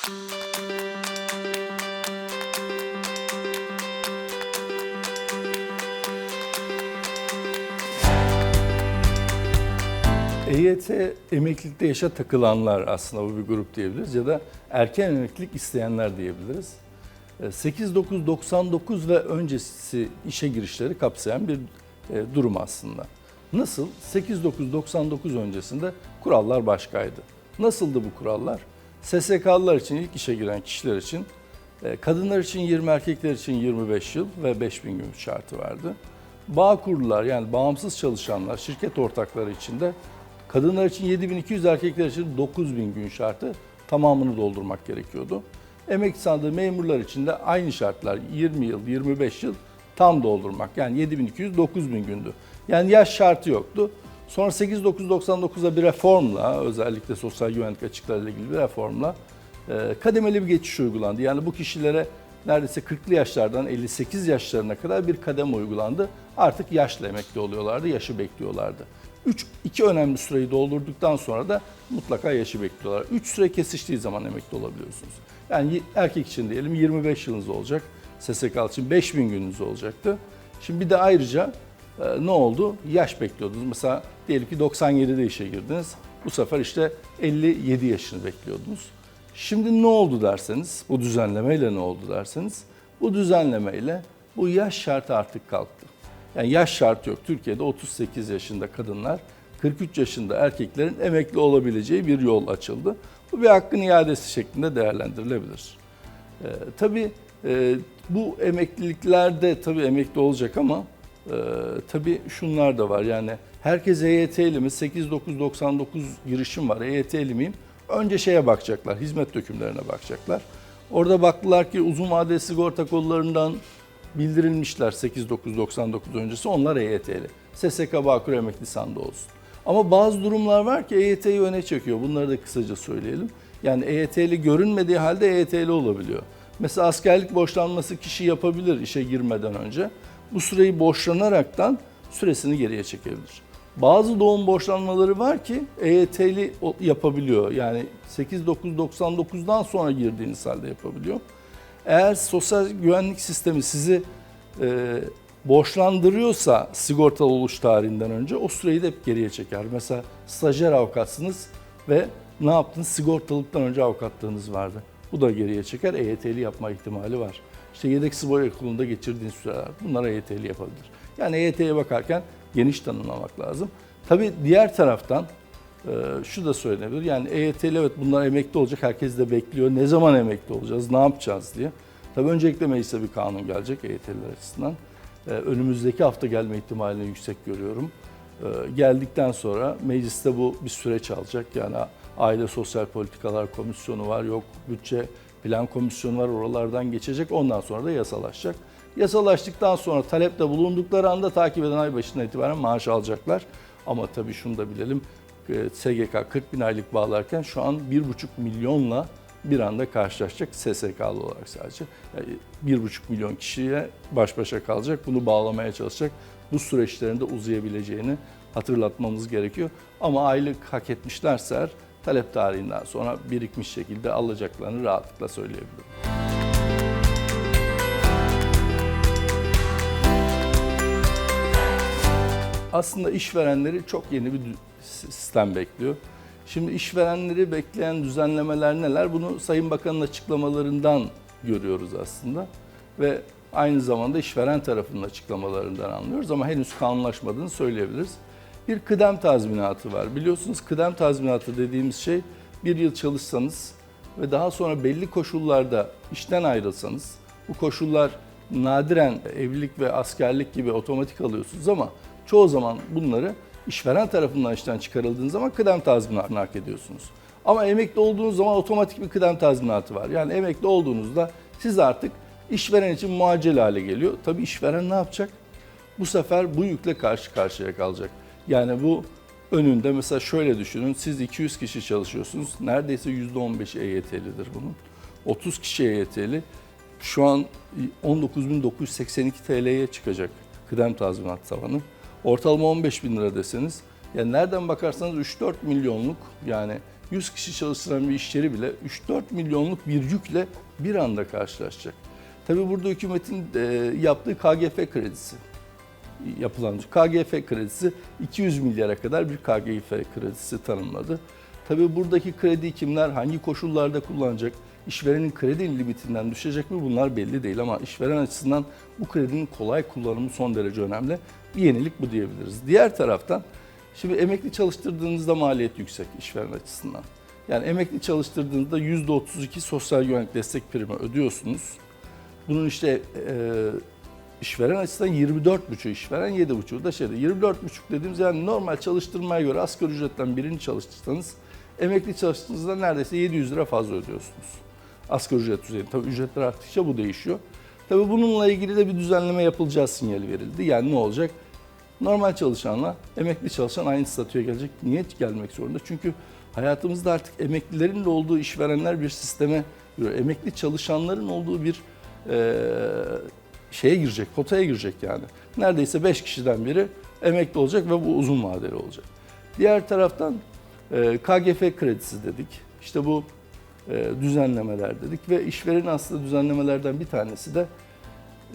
EYT emeklilikte yaşa takılanlar aslında bu bir grup diyebiliriz ya da erken emeklilik isteyenler diyebiliriz. E, 8-9-99 ve öncesi işe girişleri kapsayan bir e, durum aslında. Nasıl? 8-9-99 öncesinde kurallar başkaydı. Nasıldı bu kurallar? SSK'lılar için ilk işe giren kişiler için e, kadınlar için 20, erkekler için 25 yıl ve 5000 gün şartı vardı. Bağ kurulular yani bağımsız çalışanlar, şirket ortakları için de kadınlar için 7200, erkekler için 9000 gün şartı tamamını doldurmak gerekiyordu. Emekli sandığı memurlar için de aynı şartlar 20 yıl, 25 yıl tam doldurmak. Yani 7200, 9000 gündü. Yani yaş şartı yoktu. Sonra 8.999'a bir reformla, özellikle sosyal güvenlik açıklarıyla ilgili bir reformla e, kademeli bir geçiş uygulandı. Yani bu kişilere neredeyse 40'lı yaşlardan 58 yaşlarına kadar bir kademe uygulandı. Artık yaşlı emekli oluyorlardı, yaşı bekliyorlardı. 3 iki önemli süreyi doldurduktan sonra da mutlaka yaşı bekliyorlar. 3 süre kesiştiği zaman emekli olabiliyorsunuz. Yani erkek için diyelim 25 yılınız olacak. SSK için 5000 gününüz olacaktı. Şimdi bir de ayrıca e, ne oldu? Yaş bekliyordunuz. Mesela diyelim ki 97'de işe girdiniz. Bu sefer işte 57 yaşını bekliyordunuz. Şimdi ne oldu derseniz, bu düzenlemeyle ne oldu derseniz, bu düzenlemeyle bu yaş şartı artık kalktı. Yani yaş şartı yok. Türkiye'de 38 yaşında kadınlar, 43 yaşında erkeklerin emekli olabileceği bir yol açıldı. Bu bir hakkın iadesi şeklinde değerlendirilebilir. Ee, tabii e, bu emekliliklerde tabii emekli olacak ama e, tabii şunlar da var. Yani herkes EYT'li mi? 8999 girişim var. EYT'li miyim? Önce şeye bakacaklar, hizmet dökümlerine bakacaklar. Orada baktılar ki uzun vadeli sigorta kollarından bildirilmişler 8999 öncesi onlar EYT'li. SSK Bağkur emekli sandığı olsun. Ama bazı durumlar var ki EYT'yi öne çekiyor. Bunları da kısaca söyleyelim. Yani EYT'li görünmediği halde EYT'li olabiliyor. Mesela askerlik borçlanması kişi yapabilir işe girmeden önce. Bu süreyi borçlanaraktan süresini geriye çekebilir. Bazı doğum borçlanmaları var ki EYT'li yapabiliyor. Yani 8999'dan sonra girdiğiniz halde yapabiliyor. Eğer sosyal güvenlik sistemi sizi e, borçlandırıyorsa sigortalı oluş tarihinden önce o süreyi de hep geriye çeker. Mesela stajyer avukatsınız ve ne yaptınız? Sigortalıktan önce avukatlığınız vardı. Bu da geriye çeker. EYT'li yapma ihtimali var. İşte yedek spor okulunda geçirdiğiniz süreler. Bunlar EYT'li yapabilir. Yani EYT'ye bakarken geniş tanımlamak lazım. Tabii diğer taraftan e, şu da söylenebilir. Yani EYT'li evet bunlar emekli olacak. Herkes de bekliyor. Ne zaman emekli olacağız? Ne yapacağız diye. Tabii öncelikle meclise bir kanun gelecek EYT'liler açısından. E, önümüzdeki hafta gelme ihtimalini yüksek görüyorum. E, geldikten sonra mecliste bu bir süreç alacak. Yani Aile Sosyal Politikalar Komisyonu var, yok bütçe plan komisyonu var oralardan geçecek. Ondan sonra da yasalaşacak. Yasalaştıktan sonra talepte bulundukları anda takip eden ay başından itibaren maaş alacaklar. Ama tabii şunu da bilelim. e, SGK 40 bin aylık bağlarken şu an 1,5 milyonla bir anda karşılaşacak SSK'lı olarak sadece. Yani 1,5 milyon kişiye baş başa kalacak. Bunu bağlamaya çalışacak. Bu süreçlerin de uzayabileceğini hatırlatmamız gerekiyor. Ama aylık hak etmişlerse eğer talep tarihinden sonra birikmiş şekilde alacaklarını rahatlıkla söyleyebilirim. Aslında işverenleri çok yeni bir sistem bekliyor. Şimdi işverenleri bekleyen düzenlemeler neler? Bunu Sayın Bakan'ın açıklamalarından görüyoruz aslında. Ve aynı zamanda işveren tarafının açıklamalarından anlıyoruz ama henüz kanunlaşmadığını söyleyebiliriz. Bir kıdem tazminatı var. Biliyorsunuz kıdem tazminatı dediğimiz şey bir yıl çalışsanız ve daha sonra belli koşullarda işten ayrılsanız, bu koşullar nadiren evlilik ve askerlik gibi otomatik alıyorsunuz ama çoğu zaman bunları işveren tarafından işten çıkarıldığınız zaman kıdem tazminatını hak ediyorsunuz. Ama emekli olduğunuz zaman otomatik bir kıdem tazminatı var. Yani emekli olduğunuzda siz artık işveren için muaccel hale geliyor. Tabii işveren ne yapacak? Bu sefer bu yükle karşı karşıya kalacak. Yani bu önünde mesela şöyle düşünün. Siz 200 kişi çalışıyorsunuz. Neredeyse %15 EYT'lidir bunun. 30 kişi EYT'li. Şu an 19.982 TL'ye çıkacak kıdem tazminat tavanı. Ortalama 15 bin lira deseniz. Yani nereden bakarsanız 3-4 milyonluk yani 100 kişi çalıştıran bir iş yeri bile 3-4 milyonluk bir yükle bir anda karşılaşacak. Tabii burada hükümetin e, yaptığı KGF kredisi yapılan KGF kredisi 200 milyara kadar bir KGF kredisi tanımladı. Tabii buradaki kredi kimler hangi koşullarda kullanacak? İşverenin kredi limitinden düşecek mi bunlar belli değil ama işveren açısından bu kredinin kolay kullanımı son derece önemli. Bir yenilik bu diyebiliriz. Diğer taraftan şimdi emekli çalıştırdığınızda maliyet yüksek işveren açısından. Yani emekli çalıştırdığınızda %32 sosyal güvenlik destek primi ödüyorsunuz. Bunun işte e, işveren açısından 24,5 işveren 7,5 da şeyde 24,5 dediğimiz yani normal çalıştırmaya göre asgari ücretten birini çalıştırsanız emekli çalıştığınızda neredeyse 700 lira fazla ödüyorsunuz. Asgari ücret düzeyinde. Tabii ücretler arttıkça bu değişiyor. Tabii bununla ilgili de bir düzenleme yapılacağı sinyali verildi. Yani ne olacak? Normal çalışanla emekli çalışan aynı statüye gelecek. Niye gelmek zorunda? Çünkü hayatımızda artık emeklilerin de olduğu işverenler bir sisteme giriyor. Emekli çalışanların olduğu bir e, şeye girecek, potaya girecek yani. Neredeyse 5 kişiden biri emekli olacak ve bu uzun vadeli olacak. Diğer taraftan e, KGF kredisi dedik. İşte bu e, düzenlemeler dedik ve işverenin aslında düzenlemelerden bir tanesi de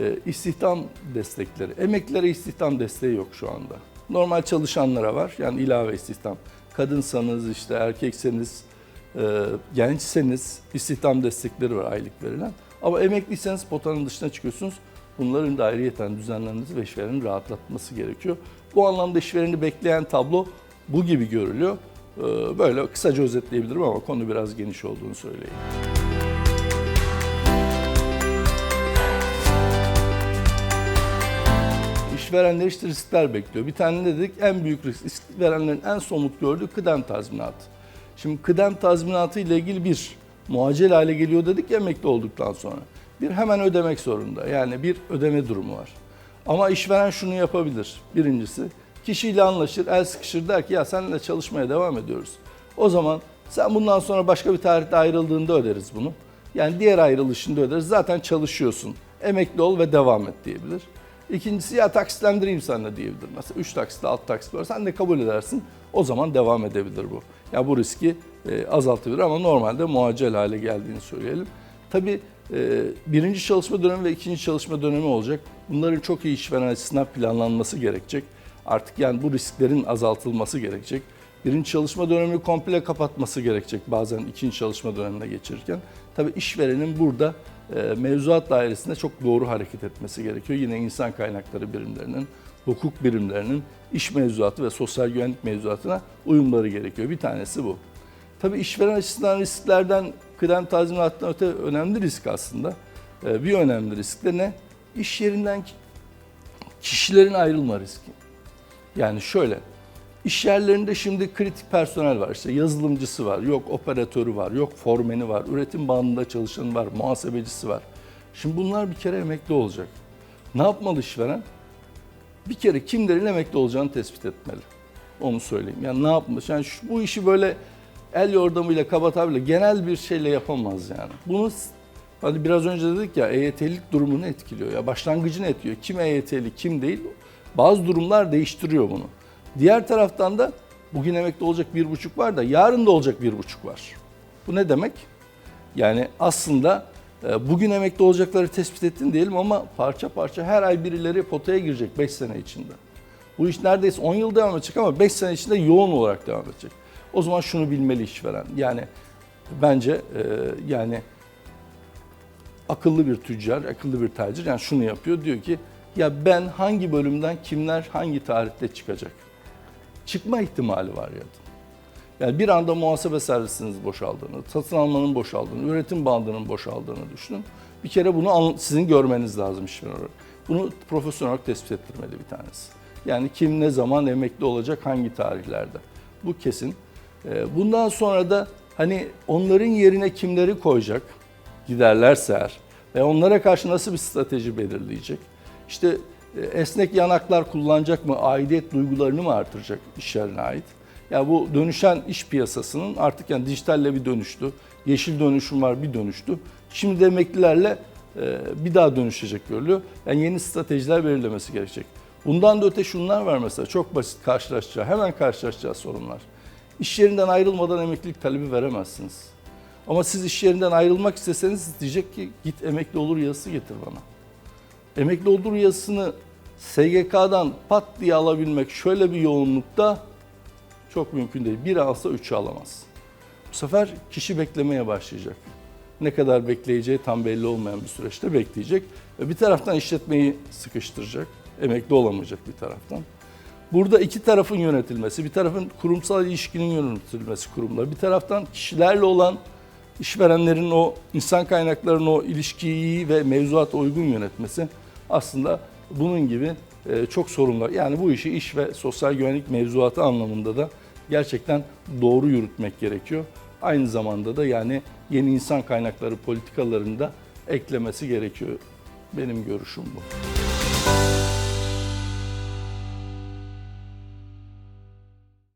e, istihdam destekleri. Emeklilere istihdam desteği yok şu anda. Normal çalışanlara var yani ilave istihdam. Kadınsanız işte erkekseniz, gençseniz istihdam destekleri var aylık verilen. Ama emekliyseniz potanın dışına çıkıyorsunuz. Bunların da ayrıyeten düzenlenmesi ve işverenin rahatlatması gerekiyor. Bu anlamda işvereni bekleyen tablo bu gibi görülüyor. Ee, Böyle kısaca özetleyebilirim ama konu biraz geniş olduğunu söyleyeyim. İşverenler işte riskler bekliyor. Bir tane ne dedik? En büyük risk, işverenlerin en somut gördüğü kıdem tazminatı. Şimdi kıdem tazminatı ile ilgili bir muacel hale geliyor dedik ya emekli olduktan sonra. Bir hemen ödemek zorunda. Yani bir ödeme durumu var. Ama işveren şunu yapabilir. Birincisi kişiyle anlaşır, el sıkışır der ki ya seninle çalışmaya devam ediyoruz. O zaman sen bundan sonra başka bir tarihte ayrıldığında öderiz bunu. Yani diğer ayrılışında öderiz. Zaten çalışıyorsun. Emekli ol ve devam et diyebilir. İkincisi ya taksitlendireyim seninle diyebilir. Mesela 3 taksit, 6 taksit var. Sen de kabul edersin. O zaman devam edebilir bu. Ya bu riski e, azaltabilir ama normalde muacel hale geldiğini söyleyelim. Tabii e, birinci çalışma dönemi ve ikinci çalışma dönemi olacak. Bunların çok iyi işveren açısından planlanması gerekecek. Artık yani bu risklerin azaltılması gerekecek. Birinci çalışma dönemini komple kapatması gerekecek bazen ikinci çalışma dönemine geçirirken. Tabii işverenin burada e, mevzuat dairesinde çok doğru hareket etmesi gerekiyor. Yine insan kaynakları birimlerinin, hukuk birimlerinin iş mevzuatı ve sosyal güvenlik mevzuatına uyumları gerekiyor. Bir tanesi bu. Tabii işveren açısından risklerden kıdem tazminatından öte önemli risk aslında. E, Bir önemli risk de ne? İş yerinden ki- kişilerin ayrılma riski. Yani şöyle, iş yerlerinde şimdi kritik personel var. İşte yazılımcısı var, yok operatörü var, yok formeni var, üretim bandında çalışanı var, muhasebecisi var. Şimdi bunlar bir kere emekli olacak. Ne yapmalı işveren? Bir kere kimlerin emekli olacağını tespit etmeli. Onu söyleyeyim. Yani ne yapmış? Yani şu, bu işi böyle el yordamıyla, kaba tabirle genel bir şeyle yapamaz yani. Bunu hani biraz önce dedik ya EYT'lik durumunu etkiliyor. Ya başlangıcını etkiliyor. Kim EYT'li, kim değil. Bazı durumlar değiştiriyor bunu. Diğer taraftan da bugün emekli olacak bir buçuk var da yarın da olacak bir buçuk var. Bu ne demek? Yani aslında e, bugün emekli olacakları tespit ettin diyelim ama parça parça her ay birileri potaya girecek 5 sene içinde. Bu iş neredeyse 10 yıl devam edecek ama 5 sene içinde yoğun olarak devam edecek. O zaman şunu bilmeli işveren. Yani bence e, yani akıllı bir tüccar, akıllı bir tacir yani şunu yapıyor. Diyor ki ya ben hangi bölümden kimler hangi tarihte çıkacak? Çıkma ihtimali var ya. Yani bir anda muhasebe servisiniz boşaldığını, satın almanın boşaldığını, üretim bandının boşaldığını düşünün. Bir kere bunu sizin görmeniz lazım işveren olarak. Bunu profesyonel olarak tespit ettirmeli bir tanesi. Yani kim ne zaman emekli olacak, hangi tarihlerde. Bu kesin. Ee, Bundan sonra da hani onların yerine kimleri koyacak, giderlerse eğer ve onlara karşı nasıl bir strateji belirleyecek? İşte e, esnek yanaklar kullanacak mı, aidiyet duygularını mı artıracak iş yerine ait? Yani bu dönüşen iş piyasasının artık yani dijitalle bir dönüştü. Yeşil dönüşüm var bir dönüştü. Şimdi de emeklilerle e, bir daha dönüşecek görülüyor. Yani yeni stratejiler belirlemesi gerekecek. Bundan da öte şunlar var mesela çok basit karşılaşacağı, hemen karşılaşacağı sorunlar. İş yerinden ayrılmadan emeklilik talebi veremezsiniz. Ama siz iş yerinden ayrılmak isteseniz diyecek ki git emekli olur yazısı getir bana. Emekli olur yazısını SGK'dan pat diye alabilmek şöyle bir yoğunlukta çok mümkün değil. Bir alsa üçü alamaz. Bu sefer kişi beklemeye başlayacak. Ne kadar bekleyeceği tam belli olmayan bir süreçte bekleyecek. Ve bir taraftan işletmeyi sıkıştıracak. Emekli olamayacak bir taraftan. Burada iki tarafın yönetilmesi, bir tarafın kurumsal ilişkinin yönetilmesi kurumlar, bir taraftan kişilerle olan işverenlerin o insan kaynaklarının o ilişkiyi iyi ve mevzuata uygun yönetmesi aslında bunun gibi e, çok sorunlar. Yani bu işi iş ve sosyal güvenlik mevzuatı anlamında da gerçekten doğru yürütmek gerekiyor. Aynı zamanda da yani yeni insan kaynakları politikalarında eklemesi gerekiyor. Benim görüşüm bu.